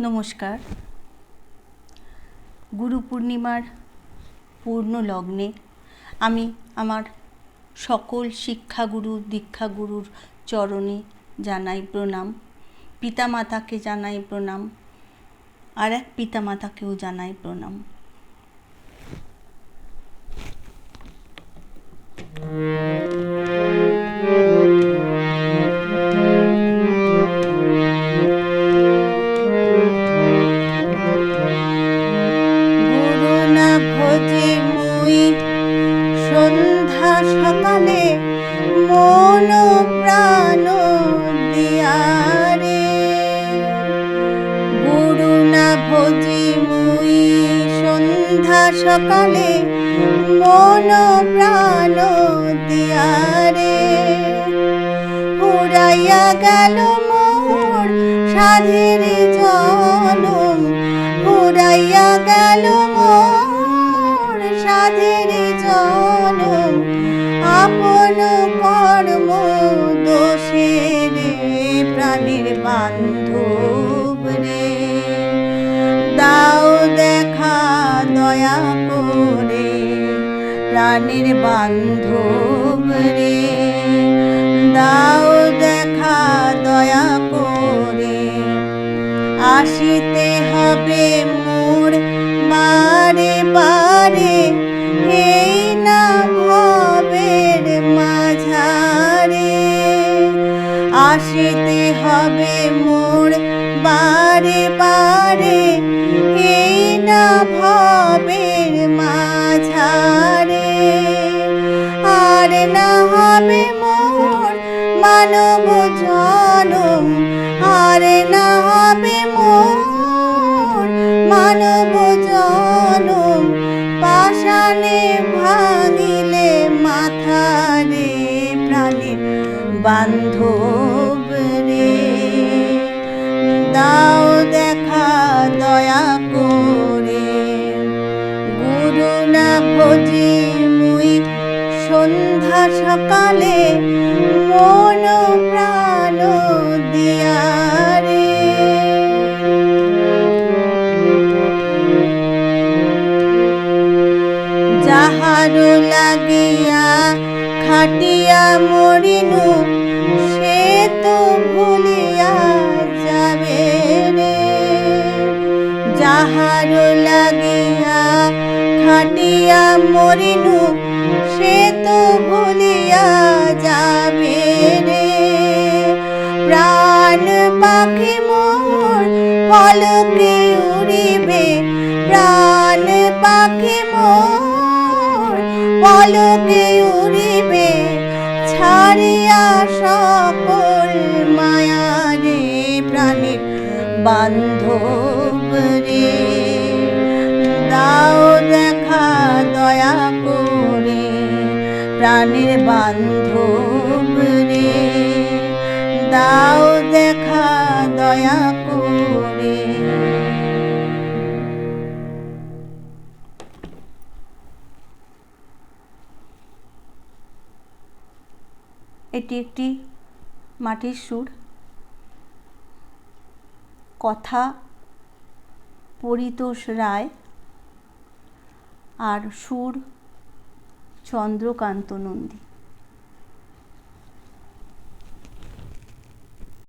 নমস্কার। গুরু পূর্ণিমার পূর্ণ লগ্নে আমি আমার সকল শিক্ষাগুরু, দীক্ষাগুরুর চরণে জানাই প্রণাম, পিতামাতাকে জানাই প্রণাম, আর এক পিতামাতাকেও জানাই প্রণাম। সকালে মন প্রাণ দিয়ারে। ফুরাইয়া গেল মোর সাধের জনম। ফুরাইয়া গেল মোর সাধের জনম। আপন কর্ম দোষে রে প্রাণীর বান্ধব করে প্রাণীর বান্ধব রে। দাও দেখা দয়া করে, আসিতে হবে মোর বারে বারে। এই না ভবের মাঝারে, আসিতে হবে মোর বারে বারে। এই না ভবের মানব জনম, আর না হবে মোর। মানব জনম, পাষাণে ভাঙিলে মাথারে প্রাণীর বান্ধব রে। দাও দেখা দয়া করে, গুরু না মুই সন্ধ্যা সকালে মন প্রাণ দিয়ারে যাহার লাগিয়া খাটিয়া মরিনু, সে তো ভুলিয়া যাবে রে। যাহার লাগিয়া খাটিয়া মরিনু, সে প্রাণ পাখি মোর, পলকে উড়িবে। প্রাণ পাখি মোর, পলকে উড়িবে। ছাড়িয়া সকল মায়া রে প্রাণীর বান্ধব রে। দাও দেখা দয়া করে প্রাণীর বান্ধব দাও দেখা দয়া করে। এটি একটি মাটির সুর। কথা পরিতোষ রায় আর সুর চন্দ্রকান্ত নন্দী।